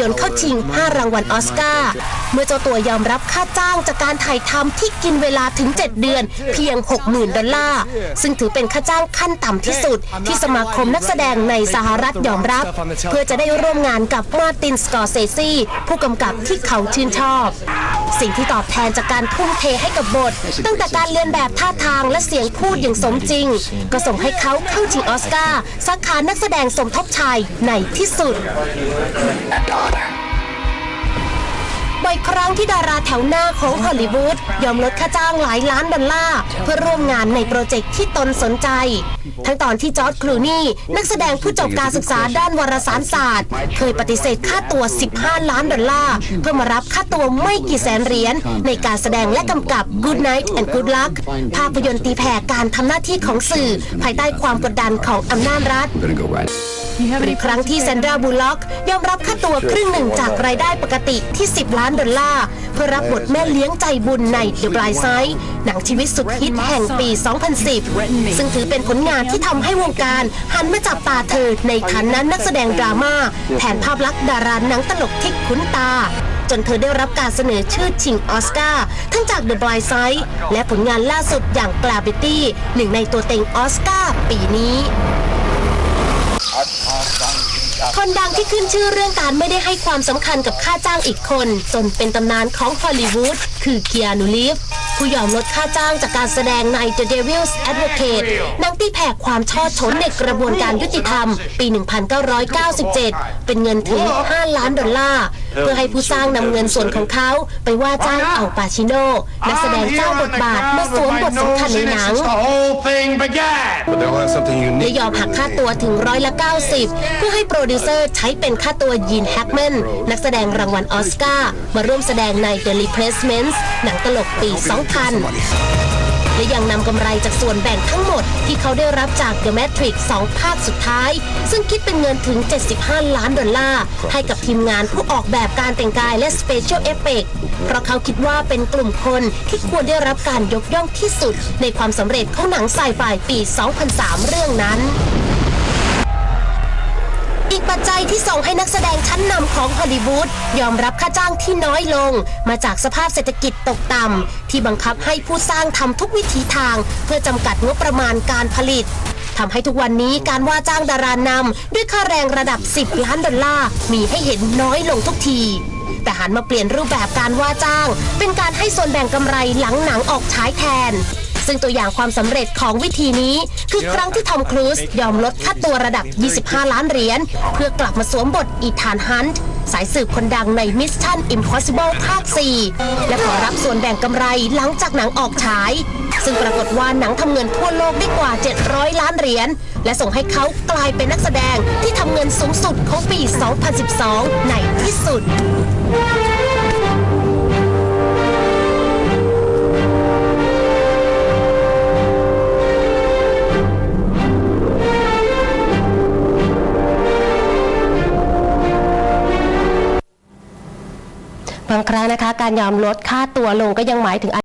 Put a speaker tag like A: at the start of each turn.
A: ยนตร์เข้าชิง 5 รางวัลออสการ์ เมื่อเจ้าตัวยอมรับค่าจ้างจากการถ่ายทำที่กินเวลาถึง 7 เดือน เพียง 60,000 ดอลลาร์ ซึ่งถือเป็นค่าจ้างขั้นต่ำที่สุด ที่สมาคมนักแสดงในสหรัฐยอมรับ เพื่อจะได้ร่วมงานกับมาร์ตินสกอร์เซซีผู้กำกับที่เขาชื่นชอบ สิ่งที่ตอบแทนจากการทุ่มเทให้กับบท ตั้งแต่การเรียนแบบท่าทางและเสียงพูดอย่างสมจริง ก็ส่งให้เขาเข้าชิงออสการ์สาขานักแสดงสมทบชายในที่สุดบ่อยครั้งที่ดาราแถวหน้าของฮอลลีวูดยอมลดค่าจ้างหลายล้านดอลลาร์เพื่อร่วมงานในโปรเจกต์ที่ตนสนใจ ทั้งตอนที่จอร์จคลูนี่นักแสดงผู้จบการศึกษาด้านวารสารศาสตร์ เคยปฏิเสธค่าตัว 15 ล้านดอลลาร์เพื่อมารับค่าตัวไม่กี่แสนเหรียญในการแสดงและกำกับ Good Night and Good Luck ภาพยนตร์ตีแผ่การทำหน้าที่ของสื่อ ภายใต้ความกดดันของอำนาจรัฐ หรือครั้งที่แซนดราบูลล็อกยอมรับค่าตัวครึ่งหนึ่งจากรายได้ปกติที่ 10 ล้านดอลลาร์ เพื่อรับบทแม่เลี้ยงใจบุญใน The Bright Side หนังชีวิตสุดฮิตแห่งปี 2010 ซึ่งถือเป็นผลงานที่ทำให้วงการหันมาจับตาเธอในฐานะนักแสดงดราม่าแทนภาพลักษณ์ดาราหนังตลกที่คุ้นตาจนเธอได้รับการเสนอชื่อชิงออสการ์ทั้งจาก The Bright Side และผลงานล่าสุดอย่าง Gravity หนึ่งในตัวเต็งออสการ์ปีนี้ คนดังที่ขึ้นชื่อเรื่องการไม่ได้ให้ความสำคัญกับค่าจ้างอีกคน จนเป็นตำนานของฮอลลีวูดคือเคียนูลีฟผู้ยอมลดค่าจ้างจากการแสดงใน The Devil's Advocate นังตีแผ่ความชอดชนในกระบวนการยุติธรรม ปี 1997 เป็นเงินถึง 5 ล้านดอลลาร์ เพื่อให้ผู้สร้างนำเงินส่วนของเขาไปว่าจ้างเอาปาชิโนนักแสดงเจ้าบทบาทมาสวมบทสำคัญในหนัง
B: the whole thing began.
C: But they'll have something
A: และ
C: unique.
A: ยอมหักค่าตัวถึงร้อยละ90 เพื่อให้โปรดิวเซอร์ใช้เป็นค่าตัวยีนแฮกแมนนักแสดงรางวัลออสการ์มาร่วมแสดงใน The Replacements หนังตลกปี 2000 และยังนำกำไรจากส่วนแบ่งทั้งหมดที่เขาได้รับจาก The Matrix 2 ภาคสุดท้าย ซึ่งคิดเป็นเงินถึง 75 ล้านดอลลาร์ ให้กับทีมงานผู้ออกแบบการแต่งกายและ Special Effect เพราะเขาคิดว่าเป็นกลุ่มคนที่ควรได้รับการยกย่องที่สุด ในความสำเร็จของหนังไซไฟปี 2003 เรื่องนั้น ที่ส่งให้นักแสดงชั้นนำของฮอลลีวูดยอมรับค่าจ้างที่น้อยลง มาจากสภาพเศรษฐกิจตกต่ำที่บังคับให้ผู้สร้างทำทุกวิถีทาง เพื่อจำกัดงบประมาณการผลิตทำให้ทุกวันนี้การว่าจ้างดารานำด้วยค่าแรงระดับ 10 ล้านดอลลาร์มีให้เห็นน้อยลงทุกทีแต่หันมาเปลี่ยนรูปแบบการว่าจ้าง เป็นการให้ส่วนแบ่งกำไรหลังหนังออกฉายแทน ซึ่งตัวอย่างความสำเร็จของวิธีนี้ คือครั้งที่ทอมครูซยอมลดค่าตัวระดับ 25 ล้านเหรียญเพื่อกลับมาสวมบทอีธานฮันต์สายสืบคนดังใน Mission Impossible ภาค 4 และขอรับส่วนแบ่งกำไรหลังจากหนังออกฉาย ซึ่งปรากฏว่าหนังทำเงินทั่วโลกได้กว่า 700 ล้านเหรียญและส่งให้เขากลายเป็นนักแสดงที่ทำเงินสูงสุดของปี 2012 ในที่สุดางครั้งนะคะ การยอมลดค่าตัวลงก็ยังหมายถึง